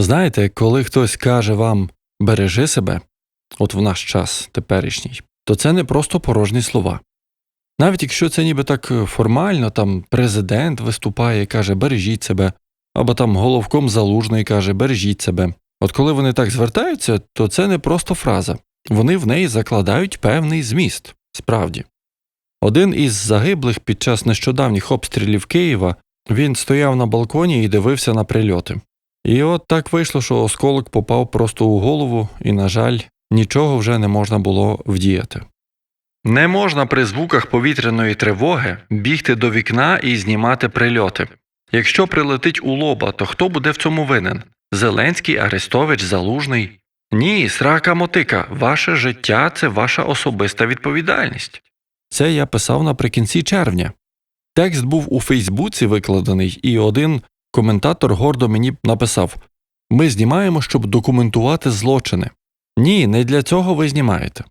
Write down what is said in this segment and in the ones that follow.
Знаєте, коли хтось каже вам бережи себе, от в наш час теперішній, то це не просто порожні слова. Навіть якщо це ніби так формально, там президент виступає і каже бережіть себе, або там головком залужний каже бережіть себе. От коли вони так звертаються, то це не просто фраза, вони в неї закладають певний зміст, справді. Один із загиблих під час нещодавніх обстрілів Києва він стояв на балконі і дивився на прильоти. І от так вийшло, що осколок попав просто у голову, і, на жаль, нічого вже не можна було вдіяти. Не можна при звуках повітряної тривоги бігти до вікна і знімати прильоти. Якщо прилетить у лоба, то хто буде в цьому винен? Зеленський, Арестович, Залужний? Ні, срака мотика, ваше життя це ваша особиста відповідальність. Це я писав наприкінці червня. Текст був у Фейсбуці викладений, і один коментатор гордо мені написав Ми знімаємо, щоб документувати злочини. Ні, не для цього ви знімаєте.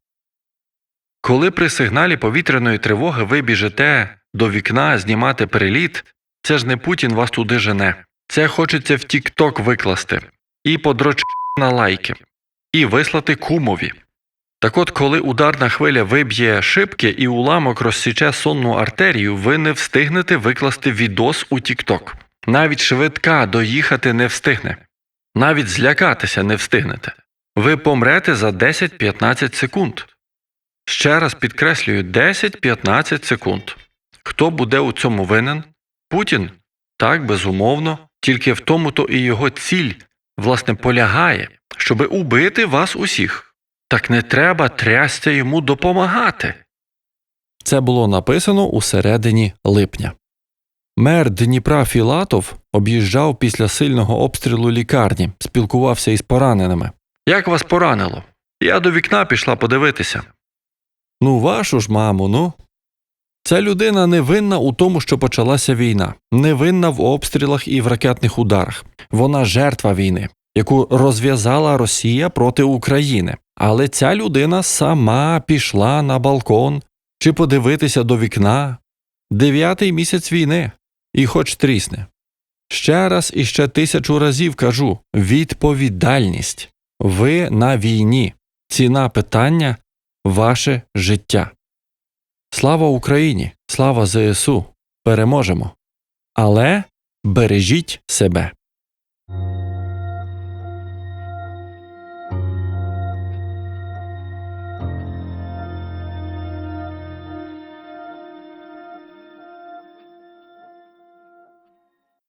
Коли при сигналі повітряної тривоги ви біжите до вікна знімати переліт, це ж не Путін вас туди жене. Це хочеться в Тік-Ток викласти, і подроч на лайки, і вислати кумові. Так от, коли ударна хвиля виб'є шибки і уламок розсіче сонну артерію, ви не встигнете викласти відос у Тік-Ток. Навіть швидка доїхати не встигне. Навіть злякатися не встигнете. Ви помрете за 10-15 секунд. Ще раз підкреслюю 10-15 секунд. Хто буде у цьому винен? Путін? Так, безумовно, тільки в тому то і його ціль, власне, полягає, щоби убити вас усіх. Так не треба трясця йому допомагати. Це було написано у середині липня. Мер Дніпра Філатов об'їжджав після сильного обстрілу лікарні, спілкувався із пораненими. Як вас поранило? Я до вікна пішла подивитися. Ну, вашу ж маму, ну. Ця людина не винна у тому, що почалася війна, не винна в обстрілах і в ракетних ударах. Вона жертва війни, яку розв'язала Росія проти України. Але ця людина сама пішла на балкон чи подивитися до вікна. Дев'ятий місяць війни, і хоч трісне. Ще раз і ще тисячу разів кажу відповідальність. Ви на війні. Ціна питання ваше життя. Слава Україні! Слава ЗСУ! Переможемо! Але бережіть себе.